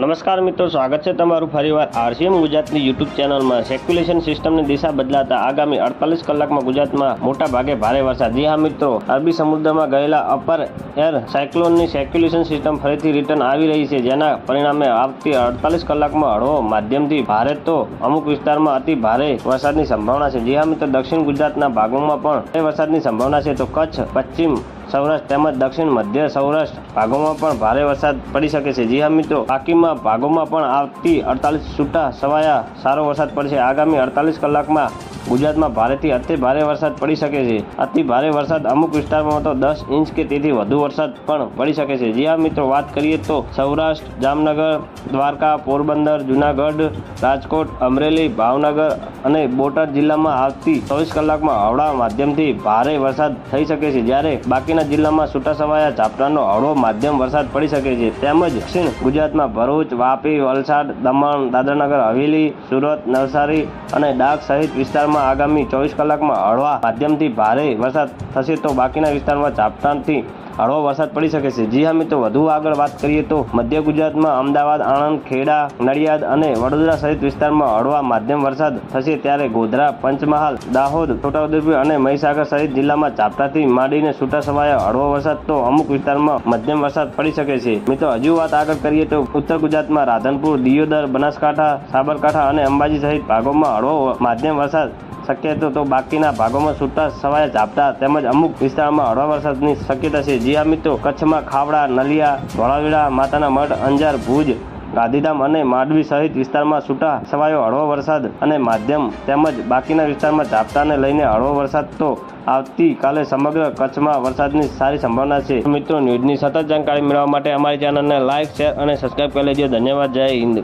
નમસ્કાર મિત્રો, સ્વાગત છે તમારું ફરીવાર આરસીએમ ગુજરાતની યુટ્યુબ ચેનલમાં. સેક્યુલેશન સિસ્ટમની દિશા બદલાતા આગામી અડતાલીસ કલાકમાં ગુજરાતમાં મોટા ભાગે ભારે વરસાદ. જી હા મિત્રો, અરબી સમુદ્રમાં ગયેલા અપર એર સાયક્લોનની સેક્યુલેશન સિસ્ટમ ફરીથી રિટર્ન આવી રહી છે, જેના પરિણામે આવતી અડતાલીસ કલાકમાં હળવો માધ્યમથી ભારે તો અમુક વિસ્તારમાં અતિ ભારે વરસાદની સંભાવના છે. જી હા મિત્રો, દક્ષિણ ગુજરાતના ભાગોમાં પણ વરસાદની સંભાવના છે. તો કચ્છ, પશ્ચિમ સૌરાષ્ટ્ર તેમજ દક્ષિણ મધ્ય સૌરાષ્ટ્ર ભાગોમાં પણ ભારે વરસાદ પડી શકે છે. જી હા, મિત્રો, બાકીમાં ભાગોમાં પણ આવતી અડતાલીસ છૂટા સવાયા સારો વરસાદ પડશે. આગામી અડતાલીસ કલાકમાં ગુજરાતમાં ભારેથી અતિ ભારે વરસાદ પડી શકે છે. અતિ ભારે વરસાદ અમુક વિસ્તારમાં તો દસ ઇંચ કે તેથી વધુ વરસાદ પણ પડી શકે છે. જી હા, મિત્રો, વાત કરીએ તો સૌરાષ્ટ્ર, જામનગર, દ્વારકા, પોરબંદર, જુનાગઢ, રાજકોટ, અમરેલી, ભાવનગર અને બોટાદ જિલ્લામાં આવતી ચોવીસ કલાકમાં હળવા માધ્યમથી ભારે વરસાદ થઈ શકે છે. જ્યારે બાકીના જિલ્લામાં છૂટાછવાયા ઝાપટાનો હળવો માધ્યમ વરસાદ પડી શકે છે. તેમજ દક્ષિણ ગુજરાતમાં ભરૂચ, વાપી, વલસાડ, દમણ, દાદરાનગર, હવેલી, સુરત, નવસારી અને ડાંગ સહિત વિસ્તારમાં આગામી ચોવીસ કલાકમાં હળવા માધ્યમથી ભારે વરસાદ થશે તો બાકીના વિસ્તારમાં ઝાપટાથી હળવો વરસાદ પડી શકે છે. જી હા, મિત્રો, વધુ આગળ વાત કરીએ તો મધ્ય ગુજરાતમાં અમદાવાદ, આણંદ, ખેડા, નડિયાદ અને વડોદરા સહિત વિસ્તારમાં હળવા માધ્યમ વરસાદ થશે ત્યારે ગોધરા, પંચમહાલ, દાહોદ, છોટાઉદેપુર અને મહીસાગર સહિત જિલ્લામાં ઝાપટાથી માંડીને છૂટાછવાયા હળવો વરસાદ તો અમુક વિસ્તારમાં મધ્યમ વરસાદ પડી શકે છે. મિત્રો, હજુ વાત આગળ કરીએ તો ઉત્તર ગુજરાતમાં રાધનપુર, દિયોદર, બનાસકાંઠા, સાબરકાંઠા અને અંબાજી સહિત ભાગોમાં હળવો માધ્યમ વરસાદ શક્ય તો બાકીના ભાગોમાં છૂટા છવાયા ઝાપટા તેમજ અમુક વિસ્તારમાં હળવા વરસાદની શક્યતા છે. જી આ મિત્રો, કચ્છમાં ખાવડા, નલિયા ધોળાવીરા માતાના મઢ, અંજાર, ભુજ, ગાંધીધામ અને માંડવી સહિત વિસ્તારમાં છૂટા છવાયો હળવો વરસાદ અને માધ્યમ તેમજ બાકીના વિસ્તારમાં ઝાપટાને લઈને હળવો વરસાદ તો આવતીકાલે સમગ્ર કચ્છમાં વરસાદની સારી સંભાવના છે. મિત્રો, ન્યૂઝની સતત જાણકારી મેળવવા માટે અમારી ચેનલને લાઇક શેર અને સબસ્ક્રાઇબ કરી લેજો. ધન્યવાદ. જય હિન્દ.